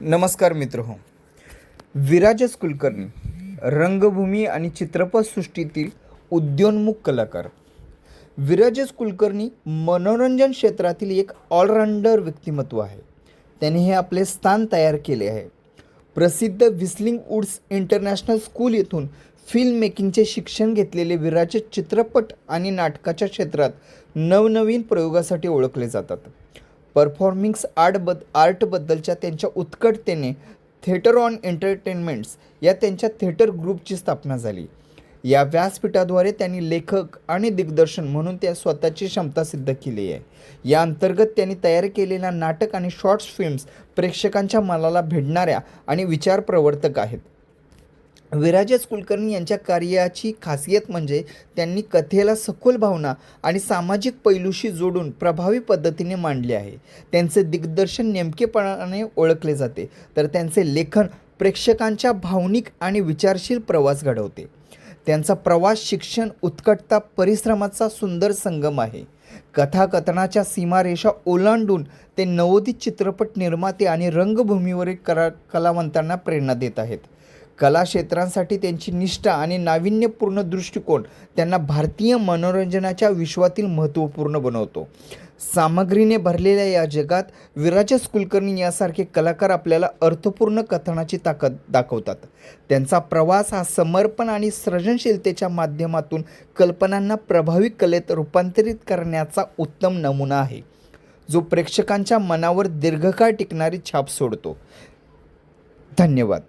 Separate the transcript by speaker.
Speaker 1: नमस्कार मित्र हो. विराजस कुलकर्णी रंगभूमी आणि चित्रपटसृष्टीतील उद्योन्मुख कलाकार. विराजस कुलकर्णी मनोरंजन क्षेत्रातील एक ऑलराऊंडर व्यक्तिमत्व आहे. त्याने हे आपले स्थान तयार केले आहे. प्रसिद्ध विस्लिंग वुड्स इंटरनॅशनल स्कूल येथून फिल्म मेकिंगचे शिक्षण घेतलेले विराज चित्रपट आणि नाटकाच्या क्षेत्रात नवनवीन प्रयोगासाठी ओळखले जातात. परफॉर्मिंग्स आर्ट बद आर्टबद्दलच्या त्यांच्या उत्कटतेने थिएटर ऑन एंटरटेनमेंट्स या त्यांच्या थिएटर ग्रुपची स्थापना झाली. या व्यासपीठाद्वारे त्यांनी लेखक आणि दिग्दर्शन म्हणून त्या स्वतःची क्षमता सिद्ध केली आहे. या अंतर्गत त्यांनी तयार केलेल्या नाटक आणि शॉर्ट्स फिल्म्स प्रेक्षकांच्या मनाला भिडणाऱ्या आणि विचारप्रवर्तक आहेत. विराजस कुलकर्णी यांच्या कार्याची खासियत म्हणजे त्यांनी कथेला सखोल भावना आणि सामाजिक पैलूशी जोडून प्रभावी पद्धतीने मांडले आहे. त्यांचे दिग्दर्शन नेमकेपणाने ओळखले जाते. तर त्यांचे लेखन प्रेक्षकांच्या भावनिक आणि विचारशील प्रवास घडवते. त्यांचा प्रवास शिक्षण उत्कटता परिश्रमाचा सुंदर संगम आहे. कथाकथनाच्या सीमारेषा ओलांडून ते नवोदित चित्रपट निर्माते आणि रंगभूमीवरील कला कलावंतांना प्रेरणा देत आहेत. कलाक्षेत्रांसाठी त्यांची निष्ठा आणि नाविन्यपूर्ण दृष्टिकोन त्यांना भारतीय मनोरंजनाच्या विश्वातील महत्त्वपूर्ण बनवतो. सामग्रीने भरलेल्या या जगात विराजस कुलकर्णी यासारखे कलाकार आपल्याला अर्थपूर्ण कथनाची ताकद दाखवतात. त्यांचा प्रवास हा समर्पण आणि सृजनशीलतेच्या माध्यमातून कल्पनांना प्रभावी कलेत रूपांतरित करण्याचा उत्तम नमुना आहे. जो प्रेक्षकांच्या मनावर दीर्घकाळ टिकणारी छाप सोडतो. धन्यवाद.